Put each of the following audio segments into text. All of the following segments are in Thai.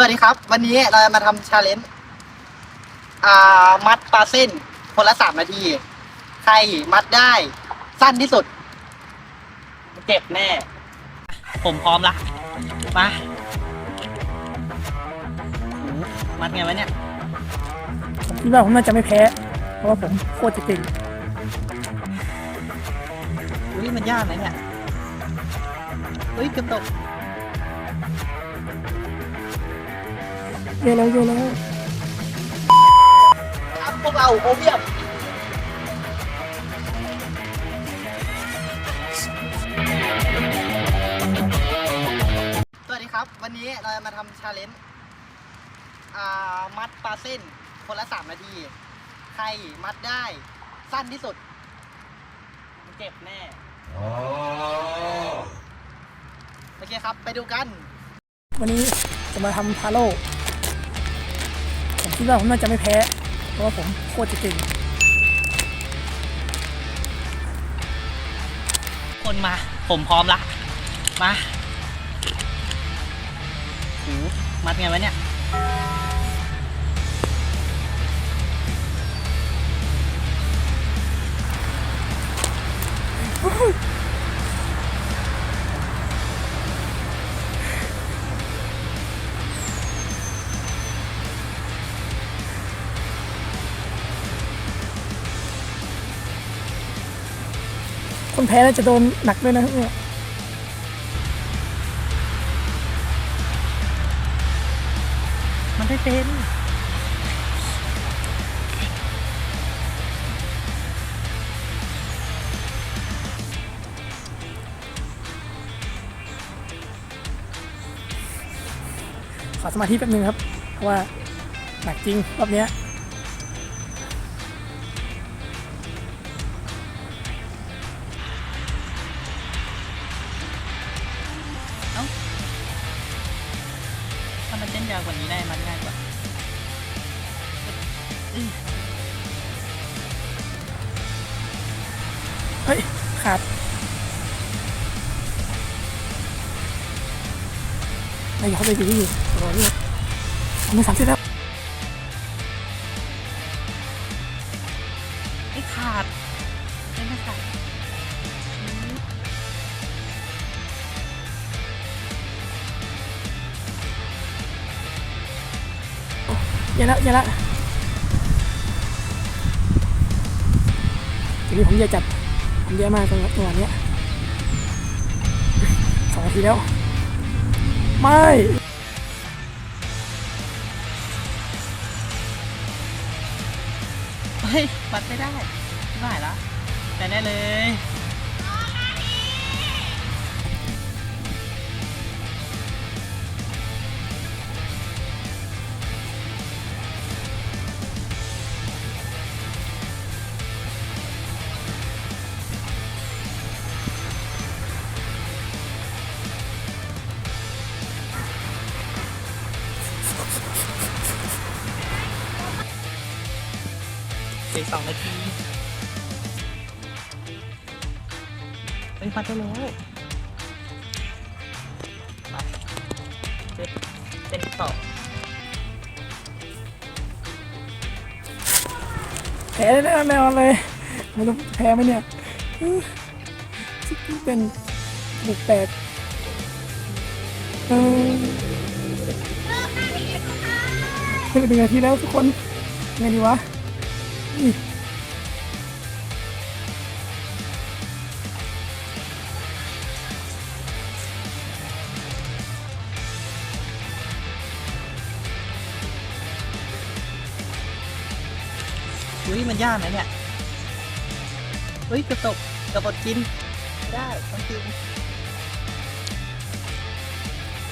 วัสดีครับ วันนี้เราจะมาทำชาเลนจ์อ่ามัดปลาเส้นคนละสามนาที ใครมัดได้สั้นที่สุด เจ็บแน่ ผมพร้อมละมาโอ้โหมัดไงวะเนี่ย ผมคิดว่าผมน่าจะไม่แพ้ เพราะว่าผมโคตรจะเก่งอุ้ยมันยากนะเนี่ยอุ้ยเกือบตก เยอะแล้วเยอะแล้วครับพวกเราโอเบียมสวัสดีครับ วันนี้เราจะมาทำชาเลนจ์อ่ามัดปลาเส้นคนละสามนาที ใครมัดได้สั้นที่สุด เจ็บแน่โอเคครับ ไปดูกัน วันนี้จะมาทำทาโร่ ผมคิดว่าผมน่าจะไม่แพ้ เพราะว่าผมโคตรจะเก่งคนมา ผมพร้อมละ มาโหมัดไงวะเนี่ย คนแพ้น่าจะโดนหนักด้วยนะเนี่ยมันได้เป็นขอสมาธิแป๊บนึงครับ เพราะว่าหนักจริงรอบเนี้ย มันเส้นยาวกว่านี้ได้มันง่ายกว่าเฮ้ยขาดไม่อยากเข้าไปดีอยู่รอเนี่ยผมไม่สามสิบแล้วไอ้ขาดไม่ไม่ขาด เยอะแล้วเยอะแล้วทีนี้ผมแย่จัดผมแย่มากตรงจัวเนี้ยสองนาทีแล้ว ไม่เฮ้ยมัดไม่ได้ไม่ได้ละแต่แน่เลย อีกสองนาทีเฮ้ยมัดได้แล้วมาเส้นเส้นต่อแพ้แน่นอนเลยไม่รู้แพ้ไหมเนี่ยเป็นบุกแตกเออเป็นหนึ่งนาทีแล้วทุกคนไงดีวะ อุ้ยมันยากนะเนี่ยอุ้ยกระตกกระบดกินไม่ได้ต้องกิน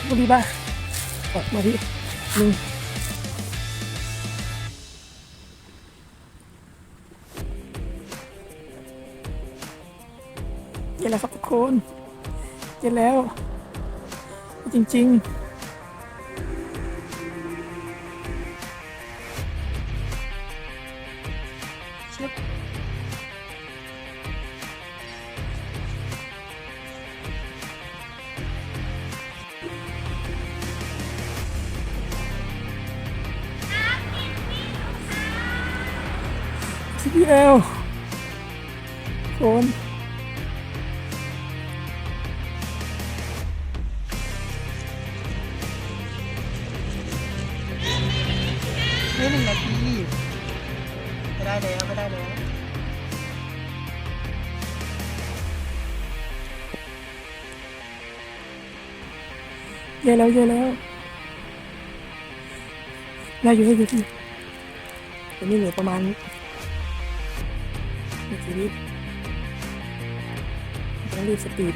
บุรีบ้าออกมาที่หนึ่ง เย็นแล้วครับทุกคนเย็นแล้ว จริง ๆทีเดียวคน นึ่งนาทีไม่ได้แล้วไม่ได้แล้วเยอะแล้วเยอะแล้วได้อยู่ได้อยู่ที่ตอนนี้เหลือประมาณหนึ่งชีวิตต้องรีบสปีด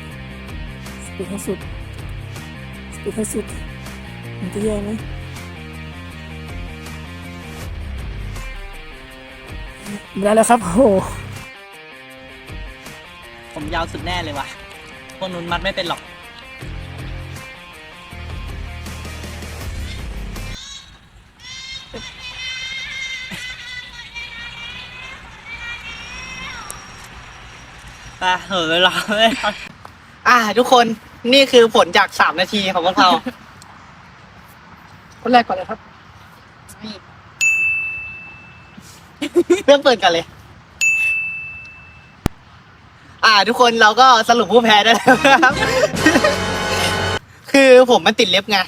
สปีดให้สุดสปีดให้สุดมันจะแย่ไหม ไม่ได้แล้วครับโอ้โหผมยาวสุดแน่เลยว่ะ พวกนู้นมัดไม่เป็นหรอก ไปเหอะเวลาเลยอ่า ทุกคนนี่คือผลจากสามนาทีของพวกเรา คนแรกก่อนเลยครับ เริ่มเปิดกันเลย อ่า ทุกคนเราก็สรุปผู้แพ้ได้แล้วครับ คือผมมันติดเล็บไง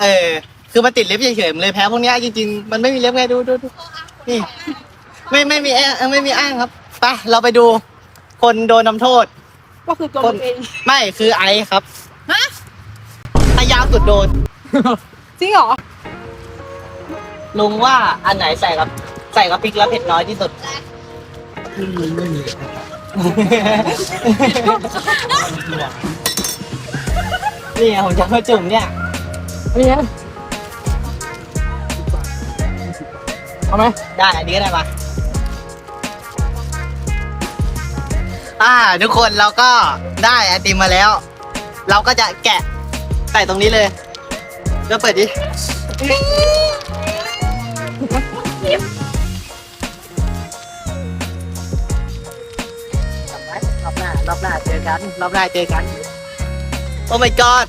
เออ คือมันติดเล็บเฉยๆมันเลยแพ้พวกเนี้ยจริงๆ มันไม่มีเล็บไงดูดูดูนี่ ไม่ไม่มีแอ้างไม่มีอ้างครับไปเราไปดู คนโดนนำโทษ ก็คือตัวคน เอง ไม่คือไอซ์ครับถ้ายาวสุดโดน จริงเหรอ ลุงว่าอันไหนใส่กับ ใส่กับพริกแล้วเผ็ดน้อยที่สุดนี่ไงผมจะมาจุ่มเนี่ยอันนี้ไงเอาไหมได้อันนี้ก็ได้ปะอ่าทุกคนเราก็ได้ไอติมมาแล้ว เราก็จะแกะใส่ตรงนี้เลยก็เปิดดิ รอบหน้ารอบหน้าเจอกัน รอบหน้าเจอกัน โอ้ my god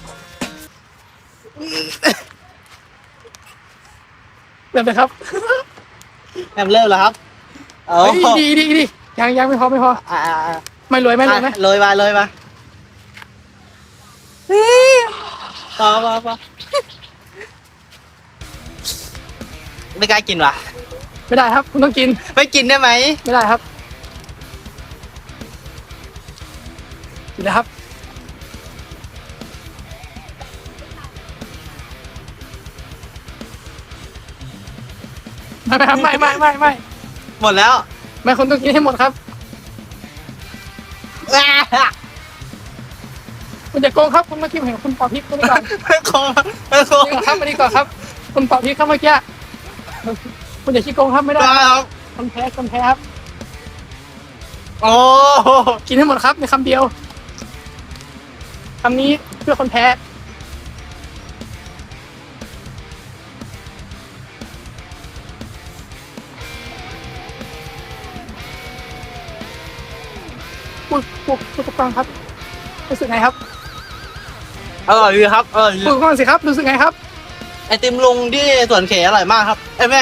เริ่มเลยครับแอมเริ่มแล้วครับโอ้เฮ้ยดีดีดียังยังไม่พอไม่พอ อ่าอ่าอ่าไม่รวยไม่รวยไหมอะโรยมาโรยมาพอพอพอไม่กล้ากินว่ะ ไม่ได้ครับ คุณต้องกิน ไม่กินได้ไหม ไม่ได้ครับ กินนะครับ ไม่ไม่ครับไม่ไม่ไม่ไม่หมดแล้วไม่คุณต้องกินให้หมดครับ อ่าคุณอย่าโกงครับคุณเมื่อกี้ผมเห็นคุณปอพริกคุณไปก่อนไม่คมไม่คมนี่ก่อนครับมาดีก่อนครับ คุณปอพริกครับเมื่อกี้คุณอย่าขี้โกงครับไม่ได้ครับคนแพ้คนแพ้ครับ โอ้ กินให้หมดครับในคำเดียว คำนี้เพื่อคนแพ้พูดพูดพูดกับฟังครับ รู้สึกไงครับอร่อยดีครับอร่อยดีพูดกับฟังสิครับ รู้สึกไงครับ ไอติมลุงที่สวนเขอร่อยมากครับไอยแม่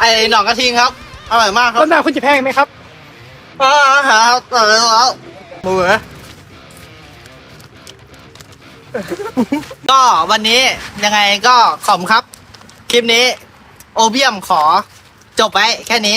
ไอหนองกระทิงครับอร่อยมากครับต้นหน้าคุณจะแพ้ไหมครับ อ่าหาครับอร่อยแล้วหมูเหรอ ก็วันนี้ยังไงก็ขอบคุณครับ คลิปนี้ โอเบียมขอจบไว้แค่นี้